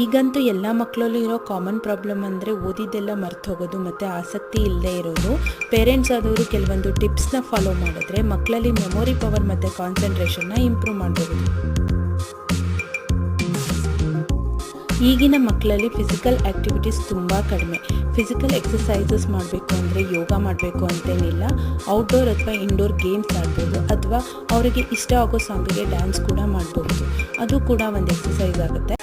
ಈಗಂತೂ ಎಲ್ಲ ಮಕ್ಕಳಲ್ಲೂ ಇರೋ ಕಾಮನ್ ಪ್ರಾಬ್ಲಮ್ ಅಂದರೆ ಓದಿದ್ದೆಲ್ಲ ಮರ್ತು ಹೋಗೋದು ಮತ್ತು ಆಸಕ್ತಿ ಇಲ್ಲದೆ ಇರೋದು. ಪೇರೆಂಟ್ಸ್ ಆದವರು ಕೆಲವೊಂದು ಟಿಪ್ಸ್ನ ಫಾಲೋ ಮಾಡಿದ್ರೆ ಮಕ್ಕಳಲ್ಲಿ ಮೆಮೊರಿ ಪವರ್ ಮತ್ತು ಕಾನ್ಸಂಟ್ರೇಷನ್ನ ಇಂಪ್ರೂವ್ ಮಾಡಬಹುದು ಈಗಿನ ಮಕ್ಕಳಲ್ಲಿ ಫಿಸಿಕಲ್ ಆ್ಯಕ್ಟಿವಿಟೀಸ್ ತುಂಬ ಕಡಿಮೆ. ಫಿಸಿಕಲ್ ಎಕ್ಸಸೈಸಸ್ ಮಾಡಬೇಕು ಅಂದರೆ ಯೋಗ ಮಾಡಬೇಕು ಅಂತೇನಿಲ್ಲ. ಔಟ್ಡೋರ್ ಅಥವಾ ಇಂಡೋರ್ ಗೇಮ್ಸ್ ಆಡ್ಬೋದು ಅಥವಾ ಅವರಿಗೆ ಇಷ್ಟ ಆಗೋ ಸಾಂಗಿಗೆ ಡ್ಯಾನ್ಸ್ ಕೂಡ ಮಾಡಬಹುದು ಅದು ಕೂಡ ಒಂದು ಎಕ್ಸಸೈಸ್ ಆಗುತ್ತೆ.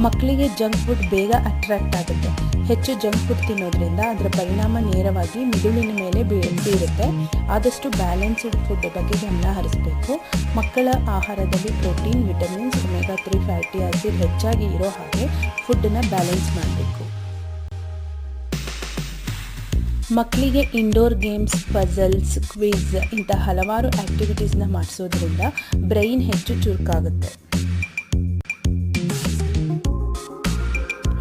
ಮಕ್ಕಳಿಗೆ ಜಂಕ್ ಫುಡ್ ಬೇಗ ಅಟ್ರಾಕ್ಟ್ ಆಗುತ್ತೆ. ಹೆಚ್ಚು ಜಂಕ್ ಫುಡ್ ತಿನ್ನೋದ್ರಿಂದ ಅದರ ಪರಿಣಾಮ ನೇರವಾಗಿ ಮಿದುಳಿನ ಮೇಲೆ ಬೀರುತ್ತೆ. ಆದಷ್ಟು ಬ್ಯಾಲೆನ್ಸ್ಡ್ ಫುಡ್ ಬಗ್ಗೆ ಗಮನ ಹರಿಸಬೇಕು. ಮಕ್ಕಳ ಆಹಾರದಲ್ಲಿ protein, vitamins, omega three, fatty acid ಹೆಚ್ಚಾಗಿ ಇರೋ ಹಾಗೆ ಫುಡ್ಡನ್ನು ಬ್ಯಾಲೆನ್ಸ್ ಮಾಡಬೇಕು. ಮಕ್ಕಳಿಗೆ ಇಂಡೋರ್ ಗೇಮ್ಸ್, ಪಜಲ್ಸ್, ಕ್ವಿಜ್ ಇಂಥ ಹಲವಾರು ಆ್ಯಕ್ಟಿವಿಟೀಸ್ನ ಮಾಡಿಸೋದ್ರಿಂದ ಬ್ರೈನ್ ಹೆಚ್ಚು ಚುರುಕಾಗುತ್ತೆ.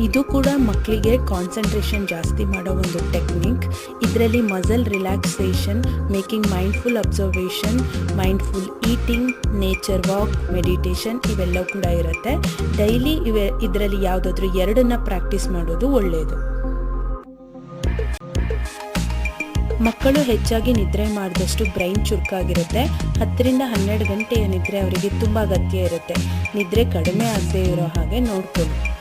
ಇದು ಕೂಡ ಮಕ್ಕಳಿಗೆ ಕಾನ್ಸಂಟ್ರೇಷನ್ ಜಾಸ್ತಿ ಮಾಡೋ ಒಂದು ಟೆಕ್ನಿಕ್ ಇದರಲ್ಲಿ muscle relaxation making mindful observation mindful eating nature walk meditation ಇವೆಲ್ಲ ಕೂಡ ಇರುತ್ತೆ. ಡೈಲಿ ಇವೆ, ಇದರಲ್ಲಿ ಯಾವುದಾದ್ರೂ ಎರಡನ್ನ ಪ್ರಾಕ್ಟೀಸ್ ಮಾಡೋದು ಒಳ್ಳೆಯದು ಮಕ್ಕಳು ಹೆಚ್ಚಾಗಿ ನಿದ್ರೆ ಮಾಡಿದಷ್ಟು ಬ್ರೈನ್ ಚುರುಕಾಗಿರುತ್ತೆ. ಹತ್ತರಿಂದ ಹನ್ನೆರಡು ಗಂಟೆಯ ನಿದ್ರೆ ಅವರಿಗೆ ತುಂಬ ಅಗತ್ಯ ಇರುತ್ತೆ. ನಿದ್ರೆ ಕಡಿಮೆ ಆಗದೆ ಇರೋ ಹಾಗೆ ನೋಡ್ಕೊಳ್ಳಿ.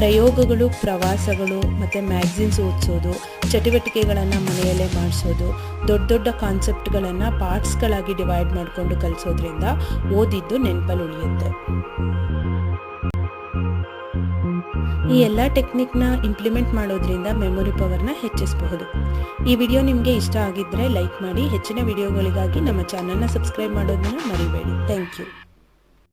ಪ್ರಯೋಗಗಳು, ಪ್ರವಾಸಗಳು, ಮತ್ತು ಮ್ಯಾಗ್ಝಿನ್ಸ್ ಓದಿಸೋದು, ಚಟುವಟಿಕೆಗಳನ್ನು ಮನೆಯಲ್ಲೇ ಮಾಡಿಸೋದು, ದೊಡ್ಡ ದೊಡ್ಡ ಕಾನ್ಸೆಪ್ಟ್ಗಳನ್ನು ಪಾರ್ಟ್ಸ್ಗಳಾಗಿ ಡಿವೈಡ್ ಮಾಡಿಕೊಂಡು ಕಲಿಸೋದ್ರಿಂದ ಓದಿದ್ದು ನೆನಪಲ್ಲಿ ಉಳಿಯುತ್ತೆ. ಈ ಎಲ್ಲ ಟೆಕ್ನಿಕ್ನ ಇಂಪ್ಲಿಮೆಂಟ್ ಮಾಡೋದ್ರಿಂದ ಮೆಮೊರಿ ಪವರ್ನ ಹೆಚ್ಚಿಸಬಹುದು. ಈ ವಿಡಿಯೋ ನಿಮಗೆ ಇಷ್ಟ ಆಗಿದ್ದರೆ ಲೈಕ್ ಮಾಡಿ, ಹೆಚ್ಚಿನ ವಿಡಿಯೋಗಳಿಗಾಗಿ ನಮ್ಮ ಚಾನಲ್ನ ಸಬ್ಸ್ಕ್ರೈಬ್ ಮಾಡೋದನ್ನ ಮರಿಬೇಡಿ. Thank you